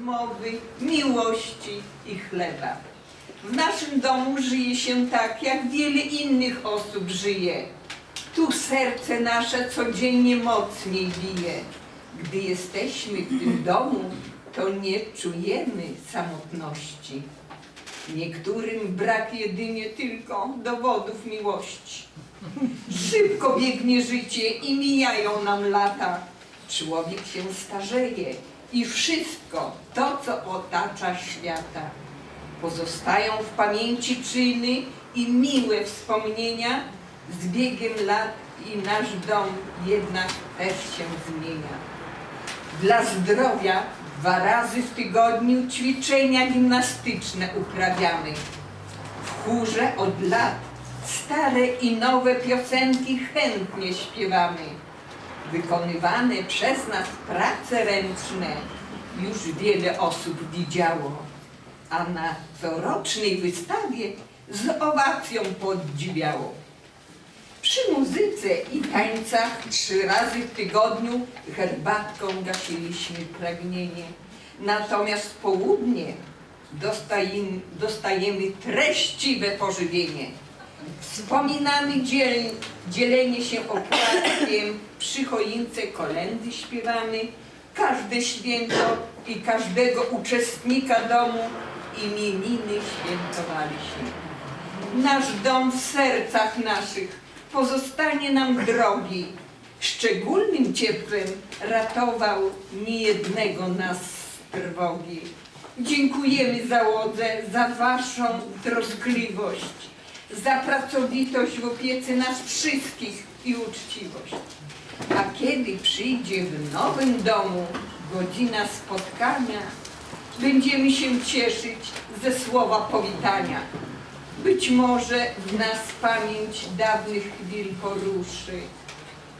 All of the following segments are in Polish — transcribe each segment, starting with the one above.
rozmowy, miłości i chleba. W naszym domu żyje się tak, jak wiele innych osób żyje. Tu serce nasze codziennie mocniej bije. Gdy jesteśmy w tym domu, to nie czujemy samotności. Niektórym brak jedynie tylko dowodów miłości. Szybko biegnie życie i mijają nam lata. Człowiek się starzeje i wszystko to, co otacza świata. Pozostają w pamięci czyny i miłe wspomnienia. Z biegiem lat i nasz dom jednak też się zmienia. Dla zdrowia dwa razy w tygodniu ćwiczenia gimnastyczne uprawiamy. W chórze od lat stare i nowe piosenki chętnie śpiewamy. Wykonywane przez nas prace ręczne już wiele osób widziało, a na corocznej wystawie z owacją podziwiało. Przy muzyce i tańcach trzy razy w tygodniu herbatką gasiliśmy pragnienie. Natomiast w południe dostajemy, treściwe pożywienie. Wspominamy dziel, dzielenie się opłatkiem, przy choince kolendy śpiewamy, każde święto i każdego uczestnika domu imieniny świętowaliśmy. Nasz dom w sercach naszych pozostanie nam drogi. Szczególnym ciepłem ratował niejednego nas z trwogi. Dziękujemy załodze za Waszą troskliwość, za pracowitość w opiece nas wszystkich i uczciwość. A kiedy przyjdzie w nowym domu godzina spotkania, będziemy się cieszyć ze słowa powitania. Być może w nas pamięć dawnych chwil poruszy.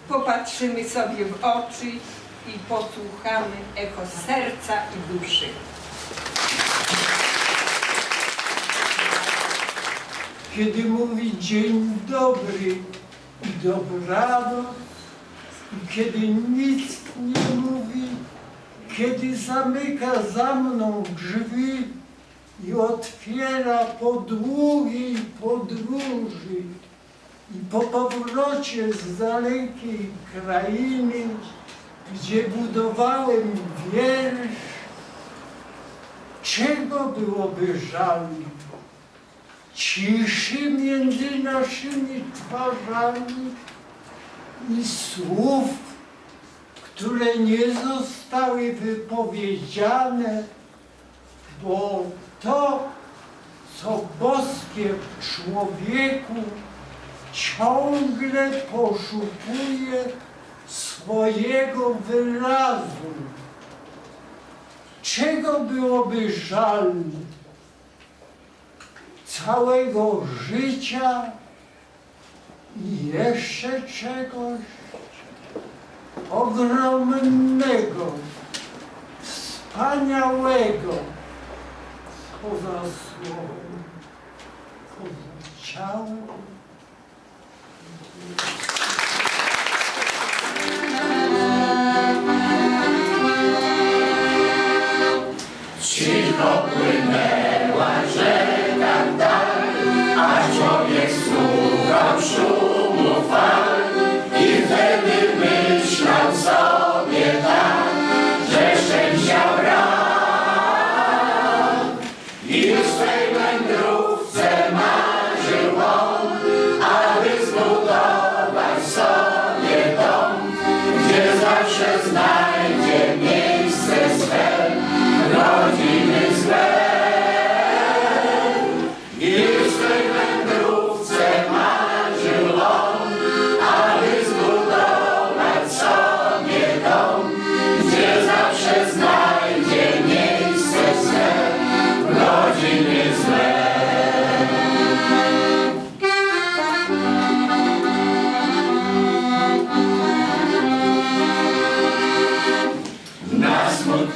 Popatrzymy sobie w oczy i posłuchamy echo serca i duszy. Kiedy mówi dzień dobry i dobranoc, i kiedy nic nie mówi, kiedy zamyka za mną drzwi i otwiera po długiej podróży i po powrocie z dalekiej krainy, gdzie budowałem wiersz, czego byłoby żal? Ciszy między naszymi twarzami i słów, które nie zostały wypowiedziane, bo to, co boskie w człowieku ciągle poszukuje swojego wyrazu. Czego byłoby żal? Całego życia i jeszcze czegoś ogromnego, wspaniałego poza słowem, poza ciałem. I w swej wędrówce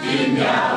que me